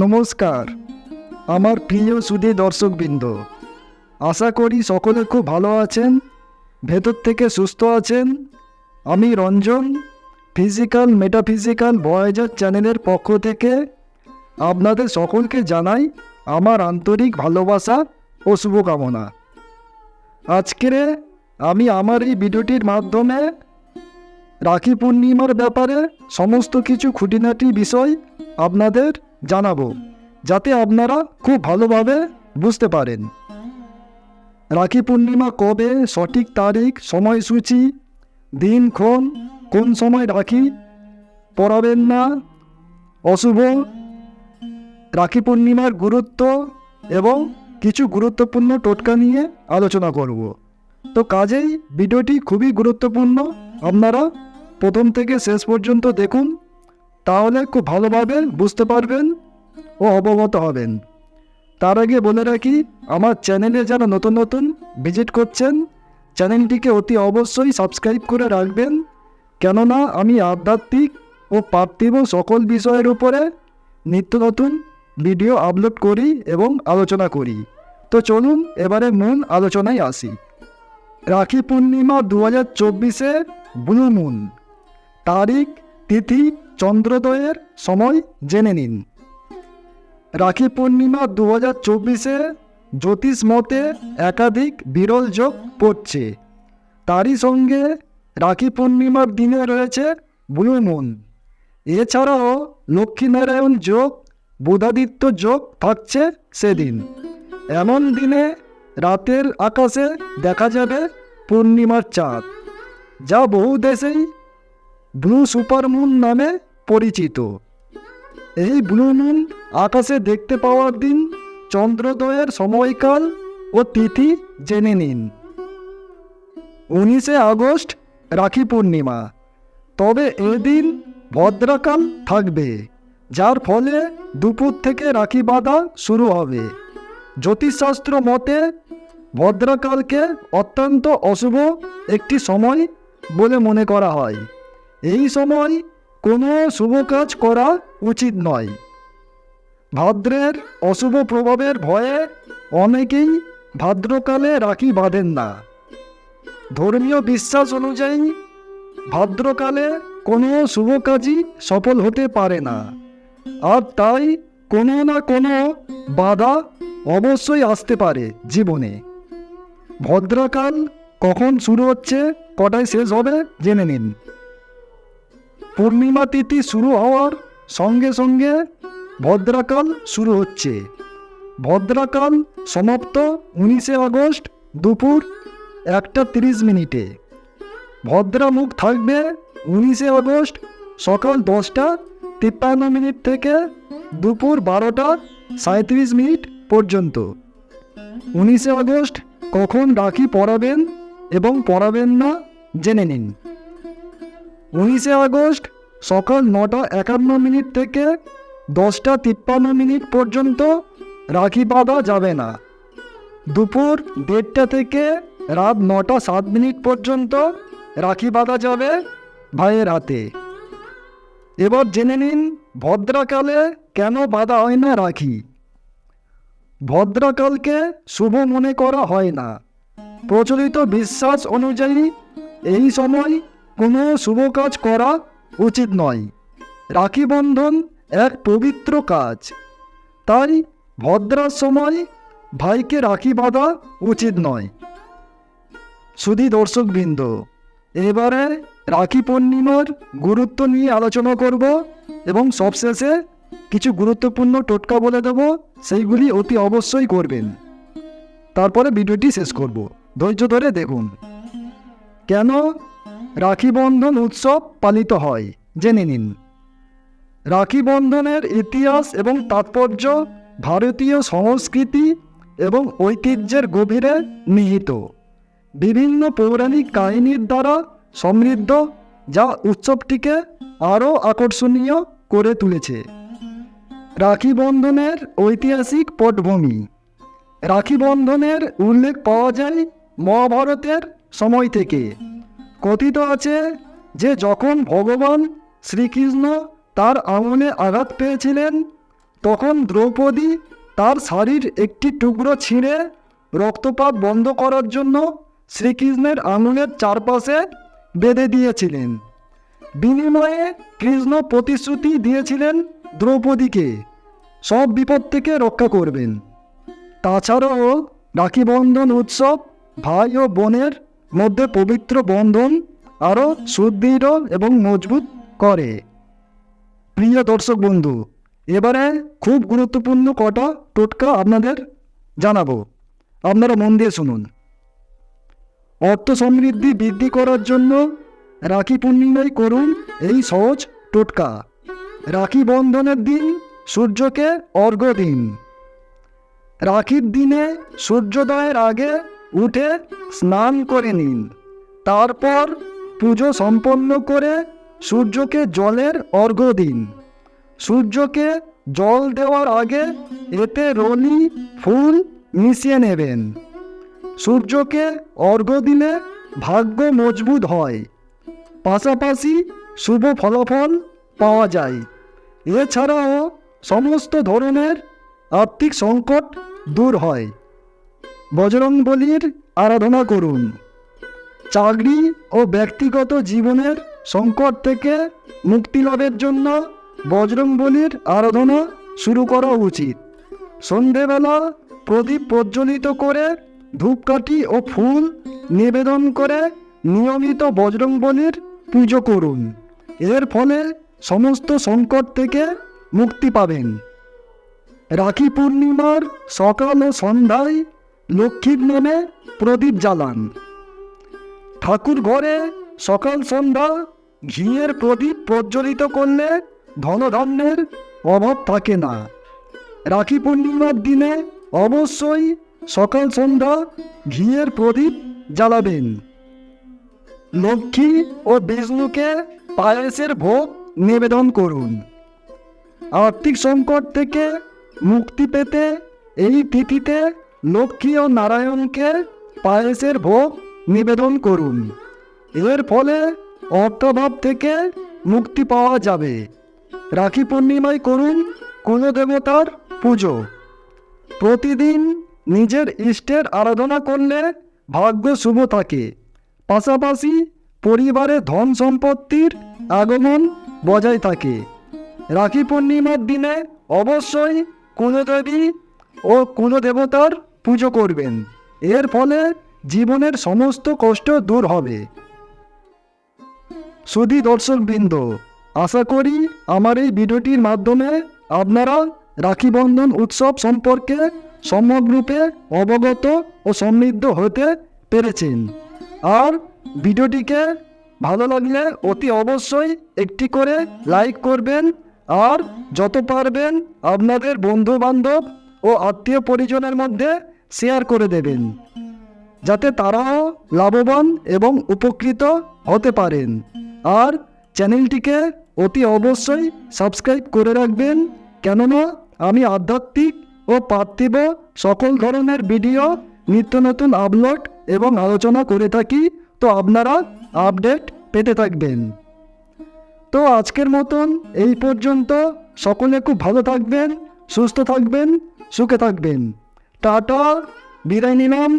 নমস্কার। আমার প্রিয় সুদী দর্শকবৃন্দ, আশা করি সকলে খুব ভালো আছেন, ভেতর থেকে সুস্থ আছেন। আমি রঞ্জন ফিজিক্যাল মেটাফিজিক্যাল ভয়েজার চ্যানেলের পক্ষ থেকে আপনাদের সকলকে জানাই আমার আন্তরিক ভালোবাসা ও শুভকামনা। আজকের আমি আমার এই ভিডিওটির মাধ্যমে রাখি পূর্ণিমার ব্যাপারে সমস্ত কিছু খুঁটিনাটি বিষয় আপনাদের জানাব, যাতে আপনারা খুব ভালোভাবে বুঝতে পারেন। রাখি পূর্ণিমা কবে, সঠিক তারিখ, সময়সূচি দিনক্ষণ কোন সময় রাখি পড়াবেন না, অশুভ। রাখি পূর্ণিমার গুরুত্ব এবং কিছু গুরুত্বপূর্ণ টোটকা নিয়ে আলোচনা করব। তো কাজেই ভিডিওটি খুবই গুরুত্বপূর্ণ, আপনারা প্রথম থেকে শেষ পর্যন্ত দেখুন। তাহলে খুব ভালোভাবে বুঝতে পারবেন ও অবগত হবেন। তার আগে বলে রাখি, আমার চ্যানেলে যারা নতুন নতুন ভিজিট করছেন, চ্যানেলটিকে অতি অবশ্যই সাবস্ক্রাইব করে রাখবেন। কেননা আমি আধ্যাত্মিক ও পার্থিব সকল বিষয়ের উপরে নিত্য নতুন ভিডিও আপলোড করি এবং আলোচনা করি। তো চলুন, এবারে মূল আলোচনায় আসি। রাখি পূর্ণিমা দু হাজার চব্বিশে ব্লু মুন, তারিখ, তিথি চন্দ্রোদয়ের সময় জেনে নিন। রাখি পূর্ণিমা দু হাজার চব্বিশে জ্যোতিষ মতে একাধিক বিরল যোগ পড়ছে। তারই সঙ্গে রাখি পূর্ণিমার দিনে রয়েছে ব্লু মুন। এছাড়াও লক্ষ্মীনারায়ণ যোগ, বুধাদিত্য যোগ থাকছে সেদিন। এমন দিনে রাতের আকাশে দেখা যাবে পূর্ণিমার চাঁদ। যা বহু দেশেই ব্লু সুপারমুন নামে পরিচিত। এই ব্লু মুন আকাশে দেখতে পাওয়ার দিন চন্দ্রোদয়ের সময়কাল ও তিথি জেনে নিন। উনিশে আগস্ট, রাখি পূর্ণিমা। তবে এদিন ভদ্রাকাল থাকবে, যার ফলে দুপুর থেকে রাখি বাঁধা শুরু হবে। জ্যোতিষশাস্ত্র মতে, ভদ্রাকালকে অত্যন্ত অশুভ একটি সময় বলে মনে করা হয়। এই সময় কোনো শুভ কাজ করা উচিত নয়। ভাদ্রের অশুভ প্রভাবের ভয়ে অনেকেই ভাদ্রকালে রাখি বাঁধেন না। ধর্মীয় বিশ্বাস অনুযায়ী ভাদ্রকালে কোনো শুভ কাজই সফল হতে পারে না। আর তাই কোনো না কোনো বাধা অবশ্যই আসতে পারে জীবনে। ভদ্রকাল কখন শুরু হচ্ছে কটায় শেষ হবে জেনে নিন। পূর্ণিমা তিথি শুরু হওয়ার সঙ্গে সঙ্গে ভদ্রাকাল শুরু হচ্ছে। ভদ্রাকাল সমাপ্ত উনিশে আগস্ট দুপুর একটা তিরিশ মিনিটে। ভদ্রা মুখ থাকবে উনিশে আগস্ট সকাল দশটা তিপ্পান্ন মিনিট থেকে দুপুর বারোটা সাঁত্রিশ মিনিট পর্যন্ত। উনিশে আগস্ট কখন রাখি পরাবেন এবং পরাবেন না, জেনে নিন। উনিশে আগস্ট সকাল নটা একান্ন মিনিট থেকে দশটা তিপ্পান্ন মিনিট পর্যন্ত রাখি বাঁধা যাবে না। দুপুর দেড়টা থেকে রাত নটা সাত মিনিট পর্যন্ত রাখি বাঁধা যাবে ভাইয়ের হাতে। এবার জেনে নিন ভদ্রাকালে কেন বাঁধা হয় না রাখি? ভদ্রাকালকে শুভ মনে করা হয় না। প্রচলিত বিশ্বাস অনুযায়ী এই সময় কোনো শুভ কাজ করা উচিত নয়। রাখি বন্ধন এক পবিত্র কাজ। তাই ভদ্রার সময় ভাইকে রাখি বাঁধা উচিত নয়। শুধু দর্শকবৃন্দ, এবারে রাখি পূর্ণিমার গুরুত্ব নিয়ে আলোচনা করব এবং সবশেষে কিছু গুরুত্বপূর্ণ টোটকা বলে দেব, সেইগুলি অতি অবশ্যই করবেন। তারপরে ভিডিওটি শেষ করব। ধৈর্য ধরে দেখুন। কেন রাখি বন্ধন উৎসব পালিত হয়, জেনে নিন। রাখি বন্ধনের ইতিহাস এবং তাৎপর্য ভারতীয় সংস্কৃতি এবং ঐতিহ্যের গভীরে নিহিত। বিভিন্ন পৌরাণিক কাহিনীর দ্বারা সমৃদ্ধ, যা উৎসবটিকে আরও আকর্ষণীয় করে তুলেছে। রাখি বন্ধনের ঐতিহাসিক পটভূমি। রাখি বন্ধনের উল্লেখ পাওয়া যায় মহাভারতের সময় থেকে। কথিত আছে যে যখন ভগবান শ্রীকৃষ্ণ তার আঙুলে আঘাত পেয়েছিলেন, তখন দ্রৌপদী তার শাড়ির একটি টুকরো ছিঁড়ে রক্তপাত বন্ধ করার জন্য শ্রীকৃষ্ণের আঙুলের চারপাশে বেঁধে দিয়েছিলেন। বিনিময়ে কৃষ্ণ প্রতিশ্রুতি দিয়েছিলেন দ্রৌপদীকে, সব বিপদ থেকে রক্ষা করবেন। তাছাড়াও রাখি বন্ধন উৎসব ভাই ও বোনের মধ্যে পবিত্র বন্ধন আরও সুদৃঢ় এবং মজবুত করে। প্রিয় দর্শক বন্ধু, এবারে খুব গুরুত্বপূর্ণ কটা টোটকা আপনাদের জানাব। আপনারা মন দিয়ে শুনুন। অর্থ সমৃদ্ধি বৃদ্ধি করার জন্য রাখি পূর্ণিমায় করুন এই সহজ টোটকা। রাখি বন্ধনের দিন সূর্যকে অর্ঘ্য দিন। রাখির দিনে সূর্যোদয়ের আগে উঠে স্নান করে নিন। তারপর পুজো সম্পন্ন করে সূর্যকে জলের অর্ঘ্য দিন। সূর্যকে জল দেওয়ার আগে এতে রনি, ফুল মিশিয়ে নেবেন। সূর্যকে অর্ঘ্য দিলে ভাগ্য মজবুত হয়। পাশাপাশি শুভ ফলাফল পাওয়া যায়। এছাড়াও সমস্ত ধরনের আর্থিক সংকট দূর হয়। বজরং বলির আরাধনা করুন। চাকরি ও ব্যক্তিগত জীবনের সংকট থেকে মুক্তি লাভের জন্য বজরং বলির আরাধনা শুরু করা উচিত। সন্ধেবেলা প্রদীপ প্রজ্বলিত করে ধূপকাঠি ও ফুল নিবেদন করে নিয়মিত বজরং বলির পুজো করুন। এর ফলে সমস্ত সংকট থেকে মুক্তি পাবেন। রাখি পূর্ণিমার সকাল ও সন্ধ্যায় লক্ষ্মীর নামে প্রদীপ জ্বালান। ঠাকুর ঘরে সকাল সন্ধ্যা ঘিয়ের প্রদীপ প্রজ্বলিত করলে ধনধান্যের অভাব থাকে না। রাখি পূর্ণিমার দিনে অবশ্যই সকাল সন্ধ্যা ঘিয়ের প্রদীপ জ্বালাবেন। লক্ষ্মী ও বিষ্ণুকে পায়েসের ভোগ নিবেদন করুন। আর্থিক সংকট থেকে মুক্তি পেতে এই তিথিতে লক্ষ্মী ও নারায়ণকে পায়েসের ভোগ নিবেদন করুন। এর ফলে অর্থভাব থেকে মুক্তি পাওয়া যাবে। রাখি পূর্ণিমায় করুন কুলদেবতার পুজো। প্রতিদিন নিজের ইষ্টের আরাধনা করলে ভাগ্য শুভ থাকে। পাশাপাশি পরিবারে ধন সম্পত্তির আগমন বজায় থাকে। রাখি পূর্ণিমার দিনে অবশ্যই কুলদেবী ও কুলদেবতার পুজো করবেন। এর ফলে জীবনের সমস্ত কষ্ট দূর হবে। সুধী দর্শকবৃন্দ, আশা করি আমার এই ভিডিওটির মাধ্যমে আপনারা রাখি বন্ধন উৎসব সম্পর্কে সমগ্রূপে অবগত ও সমৃদ্ধ হতে পেরেছেন। আর ভিডিওটিকে ভালো লাগলে অতি অবশ্যই একটি করে লাইক করবেন। আর যত পারবেন আপনাদের বন্ধু বান্ধব ও আত্মীয় পরিজনের মধ্যে শেয়ার করে দেবেন, যাতে তারাও লাভবান এবং উপকৃত হতে পারেন। আর চ্যানেলটিকে অতি অবশ্যই সাবস্ক্রাইব করে রাখবেন, কেননা আমি আধ্যাত্মিক ও পার্থিব সকল ধরনের ভিডিও নিত্য নতুন আপলোড এবং আলোচনা করে থাকি, তো আপনারা আপডেট পেতে থাকবেন। তো আজকের মতন এই পর্যন্ত। সকলে খুব ভালো থাকবেন, সুস্থ থাকবেন, সুখে থাকবেন। টাটা বিদায় নিলাম।